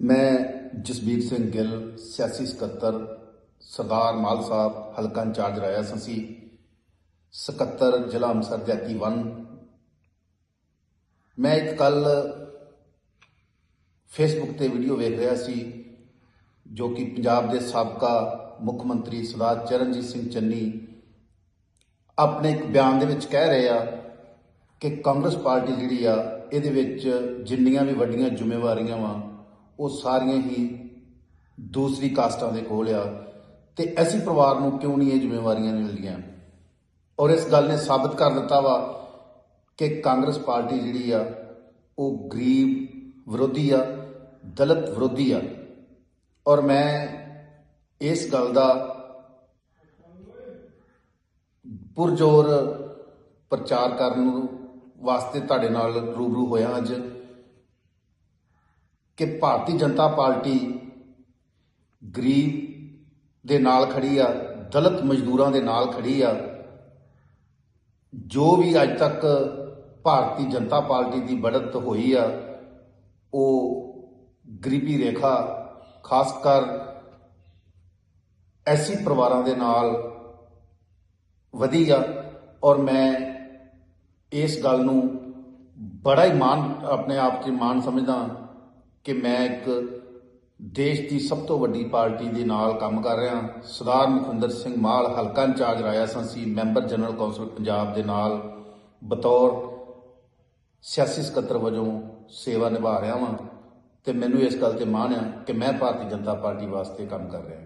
ਮੈਂ ਜਸਬੀਰ ਸਿੰਘ ਗਿੱਲ, ਸਿਆਸੀ ਸਕੱਤਰ, ਸਰਦਾਰ ਮਾਲ ਸਾਹਿਬ, ਹਲਕਾ ਇੰਚਾਰਜ ਰਾਇਆ ਸੰਸੀ, ਸਕੱਤਰ ਜ਼ਿਲ੍ਹਾ ਅੰਮ੍ਰਿਤਸਰ ਜੈਤੀ ਵਨ। ਮੈਂ ਇੱਕ ਕੱਲ ਫੇਸਬੁੱਕ ਤੇ ਵੀਡੀਓ ਵੇਖ ਰਿਹਾ ਸੀ, ਜੋ ਕਿ ਪੰਜਾਬ ਦੇ ਸਾਬਕਾ ਮੁੱਖ ਮੰਤਰੀ ਸਰਦਾਰ ਚਰਨਜੀਤ ਸਿੰਘ ਚੰਨੀ ਆਪਣੇ ਇੱਕ ਬਿਆਨ ਦੇ ਵਿੱਚ ਕਹਿ ਰਹੇ ਆ ਕਿ ਕਾਂਗਰਸ ਪਾਰਟੀ ਜਿਹੜੀ ਆ, ਇਹਦੇ ਵਿੱਚ ਜਿੰਨੀਆਂ ਵੀ ਵੱਡੀਆਂ ਜ਼ਿੰਮੇਵਾਰੀਆਂ ਵਾ ਉਹ ਸਾਰੀਆਂ ਹੀ ਦੂਸਰੀ ਕਾਸਟਾਂ ਦੇ ਕੋਲ ਆ ਤੇ ਐਸੀ ਪਰਿਵਾਰ ਨੂੰ ਕਿਉਂ ਨਹੀਂ ਇਹ ਜ਼ਿੰਮੇਵਾਰੀਆਂ ਨਹੀਂ ਮਿਲਦੀਆਂ? ਔਰ ਇਸ ਗੱਲ ਨੇ ਸਾਬਤ ਕਰ ਦਿੱਤਾ ਵਾ ਕਿ ਕਾਂਗਰਸ ਪਾਰਟੀ ਜਿਹੜੀ ਆ, ਉਹ ਗਰੀਬ ਵਿਰੋਧੀ ਆ, ਦਲਿਤ ਵਿਰੋਧੀ ਆ। ਔਰ ਮੈਂ ਇਸ ਗੱਲ ਦਾ ਪੁਰਜੋਰ ਪ੍ਰਚਾਰ ਕਰਨ ਵਾਸਤੇ ਤੁਹਾਡੇ ਨਾਲ ਰੂਬਰੂ ਹੋਇਆ ਅੱਜ। ਕਿ ਭਾਰਤੀ ਜਨਤਾ ਪਾਰਟੀ ਗਰੀਬ ਦੇ ਨਾਲ ਖੜੀ ਆ, ਦਲਿਤ ਮਜ਼ਦੂਰਾਂ ਦੇ ਨਾਲ ਖੜੀ ਆ, ਜੋ ਵੀ ਅੱਜ ਤੱਕ ਭਾਰਤੀ ਜਨਤਾ ਪਾਰਟੀ ਦੀ ਬੜਤ ਹੋਈ ਆ, ਉਹ ਗਰੀਬੀ ਰੇਖਾ, ਖਾਸ ਕਰ ਐਸੀ ਪਰਿਵਾਰਾਂ ਦੇ ਨਾਲ ਵਧੀ ਆ ਔਰ ਮੈਂ ਇਸ ਗੱਲ ਨੂੰ ਬੜਾ ਹੀ ਮਾਣ, ਆਪਣੇ ਆਪ 'ਚ ਮਾਣ ਸਮਝਦਾ ਕਿ ਮੈਂ ਇੱਕ ਦੇਸ਼ ਦੀ ਸਭ ਤੋਂ ਵੱਡੀ ਪਾਰਟੀ ਦੇ ਨਾਲ ਕੰਮ ਕਰ ਰਿਹਾ ਸਰਦਾਰ ਮੁਖਿੰਦਰ ਸਿੰਘ ਮਾਲ ਹਲਕਾ in charge Raja Sansi member general council Punjab ਦੇ ਨਾਲ ਬਤੌਰ ਸਿਆਸੀ ਸਕੱਤਰ ਵਜੋਂ ਸੇਵਾ ਨਿਭਾ ਰਿਹਾ ਵਾਂ। ਤੇ ਮੈਨੂੰ ਇਸ ਗੱਲ ਤੇ ਮਾਣ ਆ ਕਿ ਮੈਂ ਭਾਰਤੀ ਜਨਤਾ ਪਾਰਟੀ ਵਾਸਤੇ ਕੰਮ ਕਰ ਰਿਹਾ